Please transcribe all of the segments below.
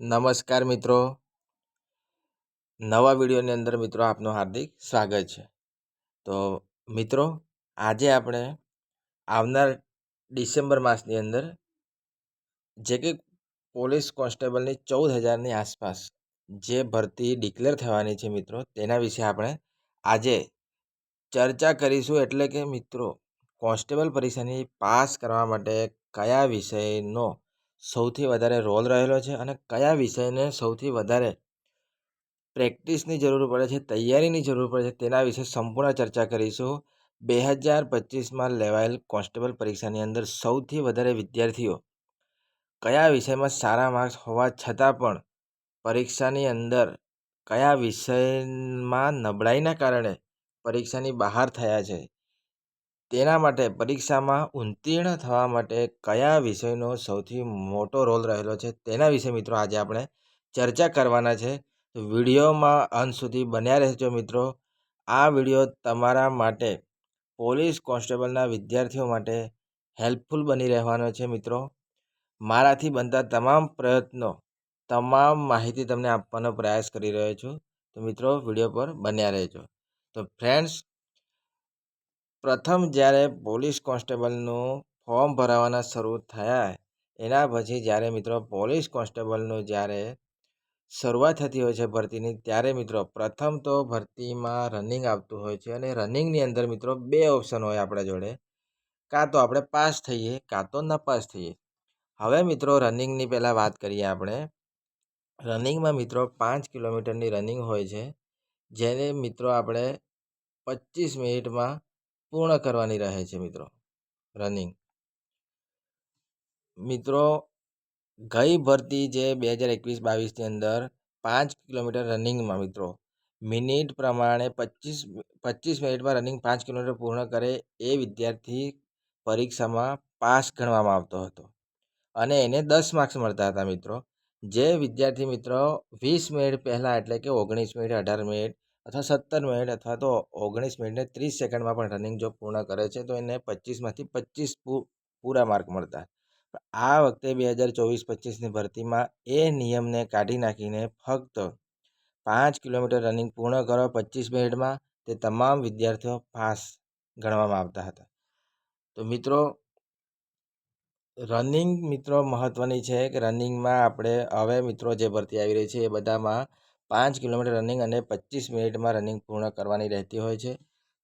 નમસ્કાર મિત્રો. નવા વિડીયોની અંદર મિત્રો આપનું હાર્દિક સ્વાગત છે. તો મિત્રો, આજે આપણે આવનાર ડિસેમ્બર માસની અંદર જે કે પોલીસ કોન્સ્ટેબલની ચૌદ હજારની આસપાસ જે ભરતી ડિક્લેર થવાની છે મિત્રો, તેના વિશે આપણે આજે ચર્ચા કરીશું. એટલે કે મિત્રો, કોન્સ્ટેબલ પરીક્ષાની પાસ કરવા માટે કયા વિષયનો સૌથી વધારે રોલ રહેલો છે અને કયા વિષયને સૌથી વધારે પ્રેક્ટિસની જરૂર પડે છે, તૈયારીની જરૂર પડે છે, તેના વિશે સંપૂર્ણ ચર્ચા કરીશું. બે હજાર પચીસમાં લેવાયેલ કોન્સ્ટેબલ પરીક્ષાની અંદર સૌથી વધારે વિદ્યાર્થીઓ કયા વિષયમાં સારા માર્ક્સ હોવા છતાં પણ પરીક્ષાની અંદર કયા વિષયમાં નબળાઈના કારણે પરીક્ષાની બહાર થયા છે? તેના માટે પરીક્ષામાં ઉત્તીર્ણ થવા માટે કયા વિષયનો સૌથી મોટો રોલ રહેલો છે તેના વિશે મિત્રો આજે આપણે ચર્ચા કરવાના છે. વિડીયોમાં અંત સુધી બન્યા રહેજો મિત્રો. આ વીડિયો તમારા માટે પોલીસ કોન્સ્ટેબલના વિદ્યાર્થીઓ માટે હેલ્પફુલ બની રહેવાનો છે મિત્રો. મારાથી બનતા તમામ પ્રયત્નો, તમામ માહિતી તમને આપવાનો પ્રયાસ કરી રહ્યો છું. તો મિત્રો, વીડિયો પર બન્યા રહેજો. તો ફ્રેન્ડ્સ પ્રથમ જ્યારે પોલીસ કોન્સ્ટેબલનું ફોર્મ ભરાવાના શરૂ થયા, એના પછી જ્યારે મિત્રો પોલીસ કોન્સ્ટેબલનું જ્યારે શરૂઆત થતી હોય છે ભરતીની, ત્યારે મિત્રો પ્રથમ તો ભરતીમાં રનિંગ આવતું હોય છે અને રનિંગની અંદર મિત્રો બે ઓપ્શન હોય આપણા જોડે. કાં તો આપણે પાસ થઈએ, કાં તો નપાસ થઈએ. હવે મિત્રો રનિંગની પહેલાં વાત કરીએ આપણે. રનિંગમાં મિત્રો પાંચ કિલોમીટરની રનિંગ હોય છે, જેને મિત્રો આપણે પચીસ મિનિટમાં પૂર્ણ કરવાની રહે છે મિત્રો. રનિંગ મિત્રો, ગઈ ભરતી જે બે હજાર એકવીસ બાવીસની અંદર પાંચ કિલોમીટર રનિંગમાં મિત્રો, મિનિટ પ્રમાણે પચીસ પચીસ મિનિટમાં રનિંગ પાંચ કિલોમીટર પૂર્ણ કરે એ વિદ્યાર્થી પરીક્ષામાં પાસ ગણવામાં આવતો હતો. અને એને દસ માર્ક્સ મળતા હતા મિત્રો. જે વિદ્યાર્થી મિત્રો વીસ મિનિટ પહેલાં એટલે કે ઓગણીસ મિનિટ, અઢાર મિનિટ અથવા સત્તર મિનિટ અથવા તો ઓગણીસ મિનિટને ત્રીસ સેકન્ડમાં પણ રનિંગ જો પૂર્ણ કરે છે, તો એને પચીસમાંથી પચીસ પૂરા માર્ક મળતા. આ વખતે બે હજાર ચોવીસ પચીસની ભરતીમાં એ નિયમને કાઢી નાખીને ફક્ત પાંચ કિલોમીટર રનિંગ પૂર્ણ કરો પચીસ મિનિટમાં તે તમામ વિદ્યાર્થીઓ પાસ ગણવામાં આવતા હતા. તો મિત્રો રનિંગ મિત્રો મહત્ત્વની છે કે રનિંગમાં આપણે હવે મિત્રો જે ભરતી આવી રહી છે એ બધામાં પાંચ કિલોમીટર રનિંગ અને પચીસ મિનિટમાં રનિંગ પૂર્ણ કરવાની રહેતી હોય છે.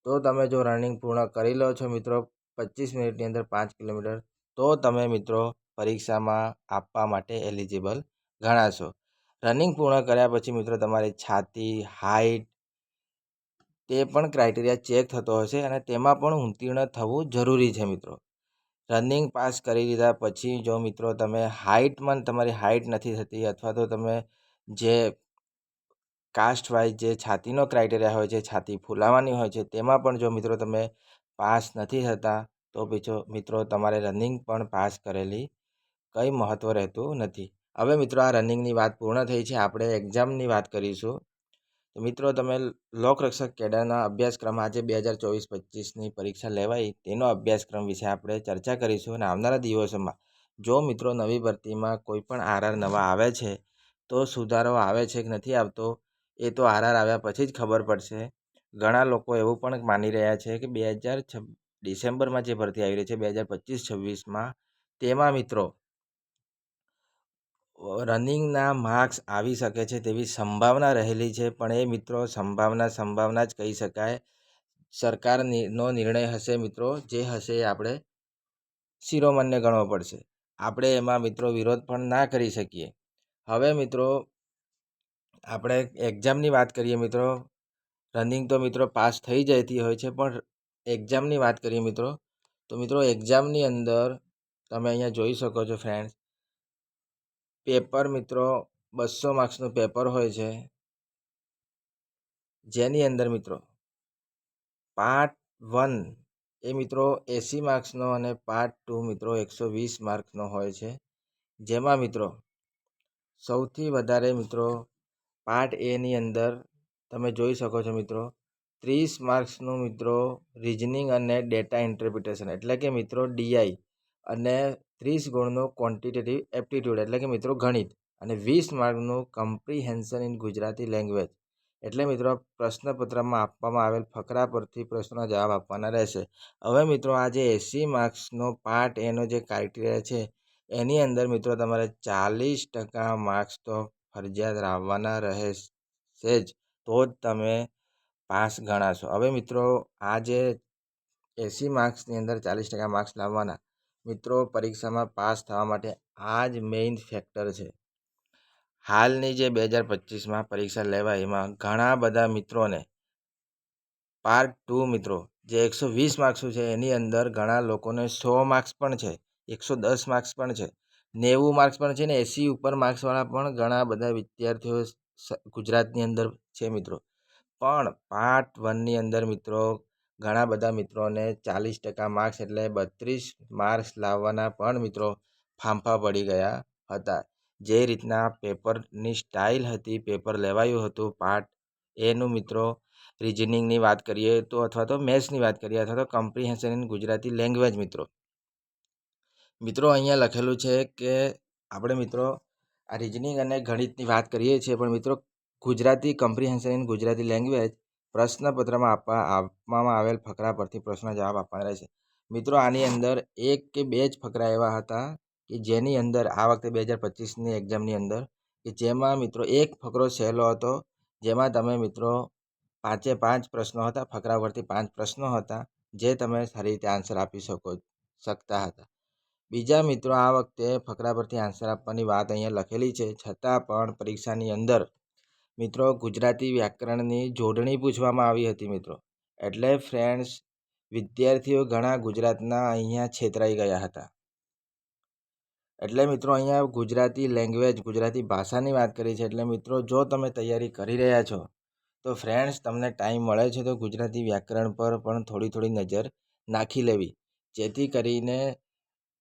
તો તમે જો રનિંગ પૂર્ણ કરી લો છો મિત્રો પચીસ મિનિટની અંદર પાંચ કિલોમીટર, તો તમે મિત્રો પરીક્ષામાં આપવા માટે એલિજિબલ ગણાશો. રનિંગ પૂર્ણ કર્યા પછી મિત્રો તમારી છાતી હાઇટ તે પણ ક્રાઇટેરિયા ચેક થતો હશે અને તેમાં પણ ઉત્તીર્ણ થવું જરૂરી છે મિત્રો. રનિંગ પાસ કરી લીધા પછી જો મિત્રો તમે હાઇટમાં તમારી હાઇટ નથી થતી અથવા તો તમે જે કાસ્ટ વાઇઝ જે છાતીનો ક્રાઇટેરિયા હોય છે, છાતી ફૂલાવાની હોય છે, તેમાં પણ જો મિત્રો તમે પાસ નથી થતા, તો પીછો મિત્રો તમારે રનિંગ પણ પાસ કરેલી કંઈ મહત્ત્વ રહેતું નથી. હવે મિત્રો આ રનિંગની વાત પૂર્ણ થઈ છે, આપણે એક્ઝામની વાત કરીશું. તો મિત્રો તમે લોકરક્ષક કેડરના અભ્યાસક્રમ આજે બે હજાર ચોવીસ પચીસની પરીક્ષા લેવાઈ, તેનો અભ્યાસક્રમ વિશે આપણે ચર્ચા કરીશું અને આવનારા દિવસોમાં જો મિત્રો નવી ભરતીમાં કોઈ પણ આરઆર નવા આવે છે, તો સુધારો આવે છે કે નથી આવતો એ તો આરઆર આવ્યા પછી જ ખબર પડશે. ઘણા લોકો એવું પણ માની રહ્યા છે કે બે હજાર ડિસેમ્બરમાં જે ભરતી આવી રહી છે, બે હજાર પચીસ, છવ્વીસમાં, તેમાં મિત્રો રનિંગના માર્ક્સ આવી શકે છે તેવી સંભાવના રહેલી છે, પણ એ મિત્રો સંભાવના સંભાવના જ કહી શકાય. સરકારનો નિર્ણય હશે મિત્રો, જે હશે એ આપણે શિરોમાન્ય ગણવો પડશે. આપણે એમાં મિત્રો વિરોધ પણ ના કરી શકીએ. હવે મિત્રો આપણે એક્ઝામની વાત કરીએ મિત્રો રનિંગ તો મિત્રો પાસ થઈ જતી હોય છે, પણ એક્ઝામની વાત કરીએ મિત્રો, તો મિત્રો એક્ઝામની અંદર તમે અહીંયા જોઈ શકો છો ફ્રેન્ડ્સ પેપર મિત્રો બસો માર્ક્સનું પેપર હોય છે. જેની અંદર મિત્રો પાર્ટ વન એ મિત્રો એંસી માર્ક્સનો અને પાર્ટ ટુ મિત્રો એકસો વીસ માર્ક્સનો હોય છે. જેમાં મિત્રો સૌથી વધારે મિત્રો પાર્ટ એની અંદર તમે જોઈ શકો છો મિત્રો, ત્રીસ માર્ક્સનું મિત્રો રિઝનિંગ અને ડેટા ઇન્ટરપ્રિટેશન એટલે કે મિત્રો ડીઆઈ અને ત્રીસ ગુણનું ક્વોન્ટિટેટિવ એપ્ટિટ્યૂડ એટલે કે મિત્રો ગણિત અને વીસ માર્કનું કમ્પ્રિહેન્શન ઇન ગુજરાતી લેંગ્વેજ એટલે મિત્રો પ્રશ્નપત્રમાં આપવામાં આવેલ ફકરા પરથી પ્રશ્નોના જવાબ આપવાના રહેશે. હવે મિત્રો આ જે એંસી માર્ક્સનો પાર્ટ એનો જે ક્રાઇટેરિયા છે, એની અંદર મિત્રો તમારે ચાલીસ ટકા માર્ક્સ તો ફરજિયાત લાવવાના રહેશે જ, તો જ તમે પાસ ગણાશો. હવે મિત્રો, આ જે એંસી માર્ક્સની અંદર ચાલીસ ટકા માર્ક્સ લાવવાના, મિત્રો, પરીક્ષામાં પાસ થવા માટે આ જ મેઇન ફેક્ટર છે. હાલની જે બે હજાર પચીસમાં પરીક્ષા લેવાય, એમાં ઘણા બધા મિત્રોને પાર્ટ ટુ મિત્રો, જે એકસો વીસ માર્ક્સનું છે, એની અંદર ઘણા લોકોને સો માર્ક્સ પણ છે, એકસો દસ માર્ક્સ પણ છે. નેવું માર્ક્સ પણ છે ને, એંસી ઉપર માર્ક્સવાળા પણ ઘણા બધા વિદ્યાર્થીઓ ગુજરાતની અંદર છે મિત્રો. પણ પાર્ટ વનની અંદર મિત્રો, ઘણા બધા મિત્રોને ચાલીસ ટકા માર્ક્સ એટલે બત્રીસ માર્ક્સ લાવવાના પણ મિત્રો ફાંફા પડી ગયા હતા. જે રીતના પેપરની સ્ટાઇલ હતી પેપર લેવાયું હતું પાર્ટ એનું મિત્રો રિઝનિંગની વાત કરીએ તો અથવા તો મેથ્સની વાત કરીએ અથવા તો કમ્પ્રિહેન્શન ઇન ગુજરાતી લેંગ્વેજ મિત્રો. મિત્રો અહીંયા લખેલું છે કે આપણે મિત્રો આ રિઝનિંગ અને ગણિતની વાત કરીએ છીએ, પણ મિત્રો Gujarati comprehension in Gujarati language પ્રશ્નપત્રમાં આપવા, આપવામાં આવેલ ફકરા પરથી પ્રશ્ન જવાબ આપવાના રહેશે. મિત્રો આની અંદર એક કે બે જ ફકરા એવા હતા કે જેની અંદર આ વખતે બે હજાર પચીસની એક્ઝામની અંદર કે જેમાં મિત્રો એક ફકરો સહેલો હતો, જેમાં તમે મિત્રો પાંચે પાંચ પ્રશ્નો હતા, ફકરા પરથી પાંચ પ્રશ્નો હતા, જે તમે સારી રીતે આન્સર આપી શકો, શકતા હતા. બીજા મિત્રો આ વખતે ફકરા પરથી આન્સર આપવાની વાત અહીંયા લખેલી છે. છતાં પણ પરીક્ષાની અંદર મિત્રો ગુજરાતી વ્યાકરણની જોડણી પૂછવામાં આવી હતી મિત્રો. એટલે ફ્રેન્ડ્સ વિદ્યાર્થીઓ ઘણા ગુજરાતના અહીંયા છેતરાઈ ગયા હતા. એટલે મિત્રો અહીંયા ગુજરાતી લેંગ્વેજ ગુજરાતી ભાષાની વાત કરી છે. એટલે મિત્રો જો તમે તૈયારી કરી રહ્યા છો, તો ફ્રેન્ડ્સ તમને ટાઈમ મળે છે તો ગુજરાતી વ્યાકરણ પર પણ થોડી થોડી નજર નાખી લેવી. જેથી કરીને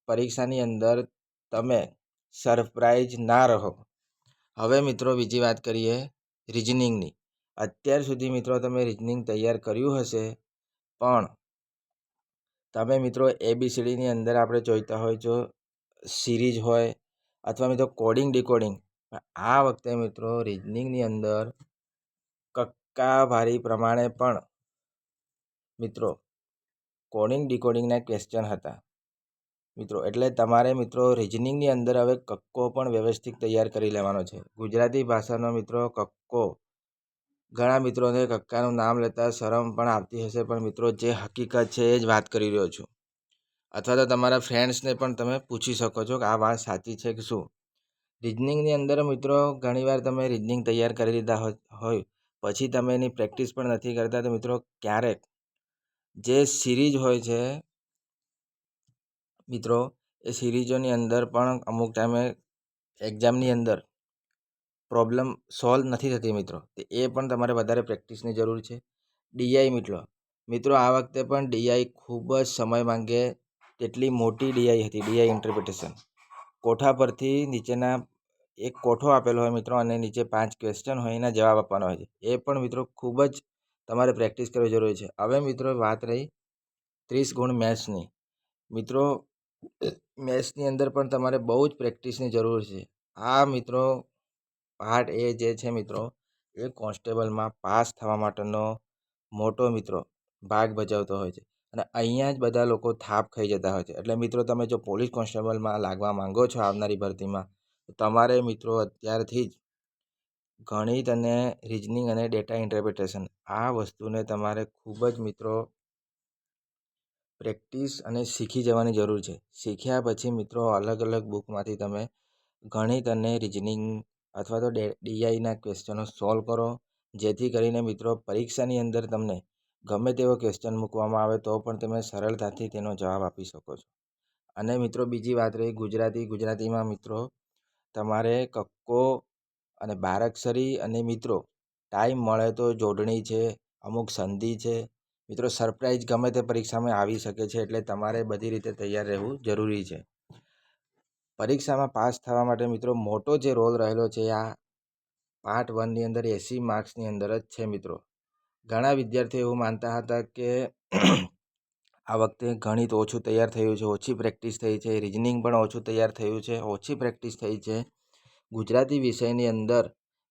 પરીક્ષાની અંદર તમે સરપ્રાઈઝ ના રહો. હવે મિત્રો બીજી વાત કરીએ રિઝનિંગની અત્યાર સુધી મિત્રો તમે રિઝનિંગ તૈયાર કર્યું હશે, પણ તમે મિત્રો એબીસીડીની અંદર આપણે જોઈતા હોય જો સિરીઝ હોય અથવા મિત્રો કોડિંગ ડીકોડિંગ આ વખતે મિત્રો રિઝનિંગની અંદર કક્કા ભારી પ્રમાણે પણ મિત્રો કોડિંગ ડીકોડિંગના ક્વેશ્ચન હતા. મિત્રો, એટલે તમારે મિત્રો રિઝનિંગની અંદર હવે કક્કો પણ વ્યવસ્થિત તૈયાર કરી લેવાનો છે. ગુજરાતી ભાષાનો મિત્રો કક્કો. ઘણા મિત્રોને કક્કાનું નામ લેતા શરમ પણ આવતી હશે, પણ મિત્રો જે હકીકત છે એ જ વાત કરી રહ્યો છું. અથવા તો તમારા ફ્રેન્ડ્સને પણ તમે પૂછી શકો છો કે આ વાત સાચી છે કે શું. રિઝનિંગની અંદર મિત્રો ઘણીવાર તમે રિઝનિંગ તૈયાર કરી લીધા હોય, પછી તમે એની પ્રેક્ટિસ પણ નથી કરતા, તો મિત્રો ક્યારેક જે સિરીઝ હોય છે મિત્રો, એ સિરીઝોની અંદર પણ અમુક ટાઈમે એક્ઝામની અંદર પ્રોબ્લેમ સોલ્વ નથી થતી મિત્રો. એ પણ તમારે વધારે પ્રેક્ટિસની જરૂર છે. ડીઆઈ મિત્રો મિત્રો આ વખતે પણ ડીઆઈ ખૂબ જ સમય માંગે તેટલી મોટી ડીઆઈ હતી ડીઆઈ ઇન્ટરપ્રિટેશન. કોઠા પરથી નીચેના એક કોઠો આપેલો હોય મિત્રો અને નીચે પાંચ ક્વેશ્ચન હોય એના જવાબ આપવાનો હોય છે. એ પણ મિત્રો ખૂબ જ તમારે પ્રેક્ટિસ કરવી જરૂરી છે. હવે મિત્રો વાત રહી ત્રીસ ગુણ મેથ્સની. મિત્રો મેથ્સની અંદર પણ તમારે બહુ જ પ્રેક્ટિસની જરૂર છે. આ મિત્રો, પાર્ટ એ જે છે મિત્રો, એ કોન્સ્ટેબલમાં પાસ થવા માટેનો મોટો મિત્રો ભાગ ભજવતો હોય છે. અને અહીંયા જ બધા લોકો થાપ ખાઈ જતા હોય છે. એટલે મિત્રો, તમે જો પોલીસ કોન્સ્ટેબલમાં લાગવા માંગો છો આવનારી ભરતીમાં, તો તમારે મિત્રો અત્યારથી જ ગણિત અને રિઝનિંગ અને ડેટા ઇન્ટરપ્રિટેશન આ વસ્તુને તમારે ખૂબ જ મિત્રો પ્રેક્ટિસ અને શીખી જવાની જરૂર છે. શીખ્યા પછી મિત્રો અલગ અલગ બુકમાંથી તમે ગણિત અને રિઝનિંગ અથવા તો ડીઆઈના ક્વેશ્ચનો સોલ્વ કરો. જેથી કરીને મિત્રો પરીક્ષાની અંદર તમને ગમે તેવો ક્વેશ્ચન મૂકવામાં આવે તો પણ તમે સરળતાથી તેનો જવાબ આપી શકો છો. અને મિત્રો બીજી વાત રહી ગુજરાતી. ગુજરાતીમાં મિત્રો તમારે કક્કો અને બારાક્ષરી અને મિત્રો ટાઈમ મળે તો જોડણી છે, અમુક સંધિ છે મિત્રો સરપ્રાઈઝ ગમે તે પરીક્ષામાં આવી શકે છે એટલે તમારે બધી રીતે તૈયાર રહેવું જરૂરી છે. પરીક્ષામાં પાસ થવા માટે મિત્રો, મોટો જે રોલ રહેલો છે, આ પાર્ટ વનની અંદર એસી માર્ક્સની અંદર જ છે મિત્રો. ઘણા વિદ્યાર્થીઓ એવું માનતા હતા કે આ વખતે ગણિત ઓછું તૈયાર થયું છે, ઓછી પ્રેક્ટિસ થઈ છે રિઝનિંગ પણ ઓછું તૈયાર થયું છે, ઓછી પ્રેક્ટિસ થઈ છે. ગુજરાતી વિષયની અંદર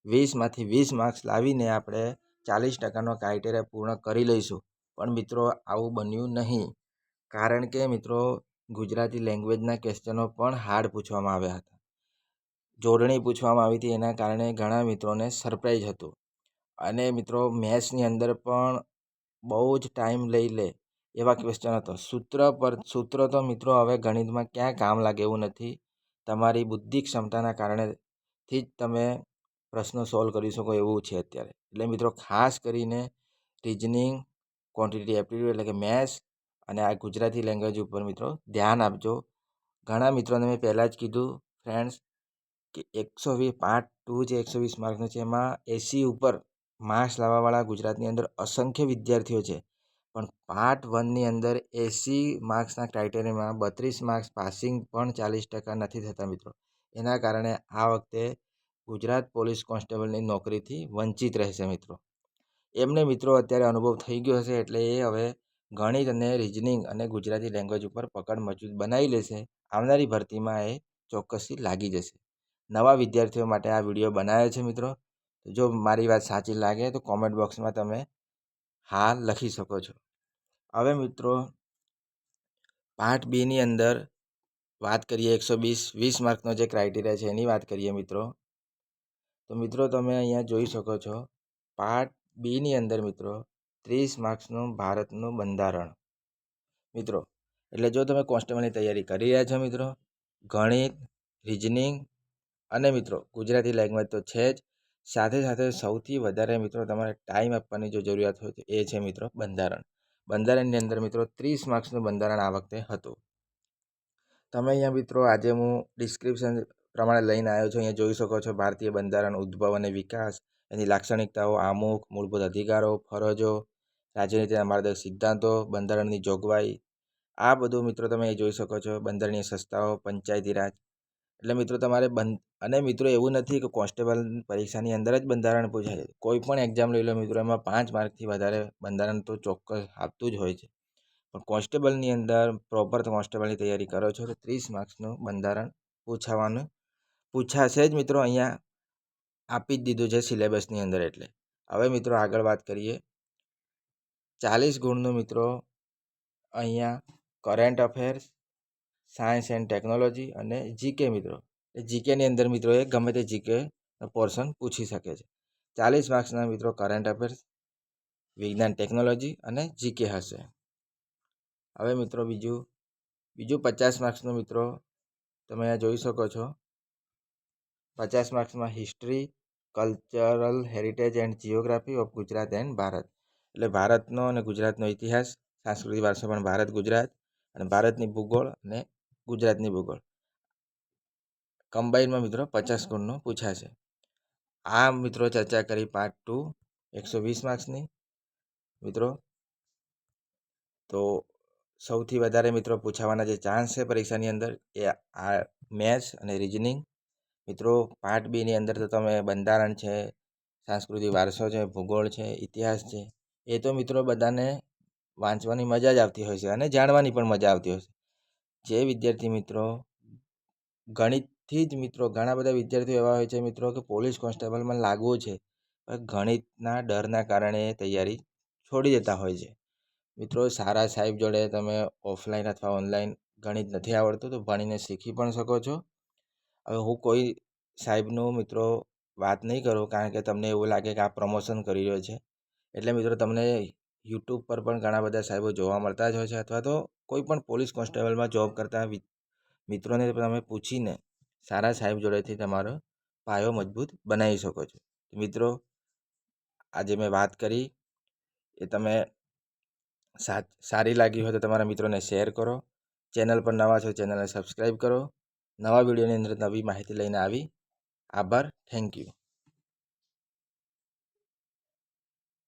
વીસમાંથી વીસ માર્ક્સ લાવીને આપણે ચાલીસ ટકાનો ક્રાઇટેરિયા પૂર્ણ કરી લઈશું. પણ મિત્રો આવું બન્યું નહીં. કારણ કે મિત્રો ગુજરાતી લેંગ્વેજના ક્વેશ્ચનો પણ હાર્ડ પૂછવામાં આવ્યા હતા. જોડણી પૂછવામાં આવી હતી એના કારણે ઘણા મિત્રોને સરપ્રાઈઝ હતું. અને મિત્રો મેથ્સની અંદર પણ બહુ જ ટાઈમ લઈ લે એવા ક્વેશ્ચન હતો. સૂત્ર પર, સૂત્ર તો મિત્રો હવે ગણિતમાં ક્યાં કામ લાગે એવું નથી. તમારી બુદ્ધિ ક્ષમતાના કારણેથી જ તમે પ્રશ્નો સોલ્વ કરી શકો એવું છે અત્યારે. એટલે મિત્રો ખાસ કરીને રિઝનિંગ ક્વોન્ટિટી એપ્ટિટ્યૂડ એટલે કે મેથ્સ અને આ ગુજરાતી લેંગ્વેજ ઉપર મિત્રો ધ્યાન આપજો. ઘણા મિત્રોને મેં પહેલાં જ કીધું ફ્રેન્ડ્સ કે એકસો વીસ પાર્ટ ટુ જે એકસો વીસ માર્કનો છે, એમાં એસી ઉપર માર્ક્સ લાવવાવાળા ગુજરાતની અંદર અસંખ્ય વિદ્યાર્થીઓ છે. પણ પાર્ટ વનની અંદર એસી માર્ક્સના ક્રાઇટેરિયામાં બત્રીસ માર્ક્સ પાસિંગ પણ ચાલીસ ટકા નથી થતા મિત્રો. એના કારણે આ વખતે ગુજરાત પોલીસ કોન્સ્ટેબલની નોકરીથી વંચિત રહેશે મિત્રો. એમને મિત્રો અત્યારે અનુભવ થઈ ગયો હશે એટલે એ હવે ગણિત અને રિઝનિંગ અને ગુજરાતી લેંગ્વેજ ઉપર પકડ મજબૂત બનાવી લેશે. આવનારી ભરતીમાં એ ચોક્કસથી લાગી જશે. નવા વિદ્યાર્થીઓ માટે આ વીડિયો બનાવ્યો છે મિત્રો. જો મારી વાત સાચી લાગે તો કોમેન્ટ બોક્સમાં તમે હા લખી શકો છો. હવે મિત્રો પાર્ટ બીની અંદર વાત કરીએ એકસો વીસ વીસ માર્કનો જે ક્રાઇટેરિયા છે એની વાત કરીએ મિત્રો. તો મિત્રો તમે અહીંયા જોઈ શકો છો પાર્ટ બીની અંદર મિત્રો ત્રીસ માર્ક્સનું ભારતનું બંધારણ. મિત્રો, એટલે જો તમે કોન્સ્ટેબલની તૈયારી કરી રહ્યા છો મિત્રો, ગણિત, રિઝનિંગ અને મિત્રો ગુજરાતી લેંગ્વેજ તો છે જ, સાથે સાથે સૌથી વધારે મિત્રો તમારે ટાઈમ આપવાની જો જરૂરિયાત હોય એ છે મિત્રો બંધારણ. બંધારણની અંદર મિત્રો ત્રીસ માર્ક્સનું બંધારણ આ વખતે હતું. તમે અહીંયા મિત્રો આજે હું ડિસ્ક્રિપ્શન પ્રમાણે લઈને આવ્યો છું, અહીંયા જોઈ શકો છો ભારતીય બંધારણ ઉદ્ભવ અને વિકાસ એની લાક્ષણિકતાઓ, આમુખ, મૂળભૂત અધિકારો, ફરજો, રાજનીતિના માર્ગદર્શક સિદ્ધાંતો, બંધારણની જોગવાઈ. આ બધું મિત્રો તમે જોઈ શકો છો, બંધારણીય સંસ્થાઓ, પંચાયતી રાજ. એટલે મિત્રો તમારે બંધ, અને મિત્રો એવું નથી કે કોન્સ્ટેબલ પરીક્ષાની અંદર જ બંધારણ પૂછાય. કોઈ પણ એક્ઝામ લઈ લો મિત્રો, એમાં પાંચ માર્કથી વધારે બંધારણ તો ચોક્કસ આપતું જ હોય છે. પણ કોન્સ્ટેબલની અંદર પ્રોપર કોન્સ્ટેબલની તૈયારી કરો છો તો ત્રીસ માર્ક્સનું બંધારણ પૂછાવાનું પૂછાશે જ મિત્રો અહીંયા. આપી જ દીધું છે સિલેબસની અંદર એટલે. હવે મિત્રો આગળ વાત કરીએ. ચાલીસ ગુણનું મિત્રો અહીંયા current affairs science and technology અને જીકે મિત્રો. જીકેની અંદર મિત્રો એ ગમે તે જીકે પોર્શન પૂછી શકે છે. ચાલીસ માર્ક્સના મિત્રો કરંટ અફેર્સ વિજ્ઞાન ટેકનોલોજી અને જીકે હશે. હવે મિત્રો બીજું બીજું પચાસ માર્ક્સનું મિત્રો તમે અહીંયા જોઈ શકો છો. પચાસ માર્ક્સમાં history cultural heritage and geography of Gujarat and Bharat. એટલે ભારતનો અને ગુજરાતનો ઇતિહાસ, સાંસ્કૃતિક વારસો પણ ભારત, ગુજરાત અને ભારતની ભૂગોળ અને ગુજરાતની ભૂગોળ. કમ્બાઈનમાં મિત્રો પચાસ ગુણનો પૂછાશે. આ મિત્રો ચર્ચા કરી પાર્ટ ટુ એકસો વીસ માર્ક્સની. મિત્રો, તો સૌથી વધારે મિત્રો પૂછાવાના જે ચાન્સ છે પરીક્ષાની અંદર એ આ મેથ્સ અને રિઝનિંગ મિત્રો પાર્ટ બીની અંદર તો તમે બંધારણ છે, સાંસ્કૃતિક વારસો છે, ભૂગોળ છે, ઇતિહાસ છે, એ તો મિત્રો બધાને વાંચવાની મજા જ આવતી હોય છે અને જાણવાની પણ મજા આવતી હોય છે. જે વિદ્યાર્થી મિત્રો, ગણિતથી જ મિત્રો, ઘણા બધા વિદ્યાર્થીઓ એવા હોય છે મિત્રો કે પોલીસ કોન્સ્ટેબલમાં લાગવું છે ગણિતના ડરના કારણે તૈયારી છોડી દેતા હોય છે. મિત્રો, સારા સાહેબ જોડે તમે ઓફલાઈન અથવા ઓનલાઈન ગણિત નથી આવડતું તો ભણીને શીખી પણ શકો છો. હવે હું કોઈ સાહેબનું મિત્રો વાત નહીં કરું કારણ કે તમને એવું લાગે કે આ પ્રમોશન કરી રહ્યો છે. એટલે મિત્રો તમને યુટ્યુબ પર પણ ઘણા બધા સાહેબો જોવા મળતા જ હોય છે અથવા તો કોઈ પણ પોલીસ કોન્સ્ટેબલમાં જોબ કરતા મિત્રોને તમે પૂછીને સારા સાહેબ જોડેથી તમારો પાયો મજબૂત બનાવી શકો છો. મિત્રો, આજે મેં વાત કરી, એ તમે સારી લાગી હોય તો તમારા મિત્રોને શેર કરો. ચેનલ પર નવા છો ચેનલને સબસ્ક્રાઈબ કરો. નવા વિડીયોની અંદર નવી માહિતી લઈને આવી. આભાર. Thank you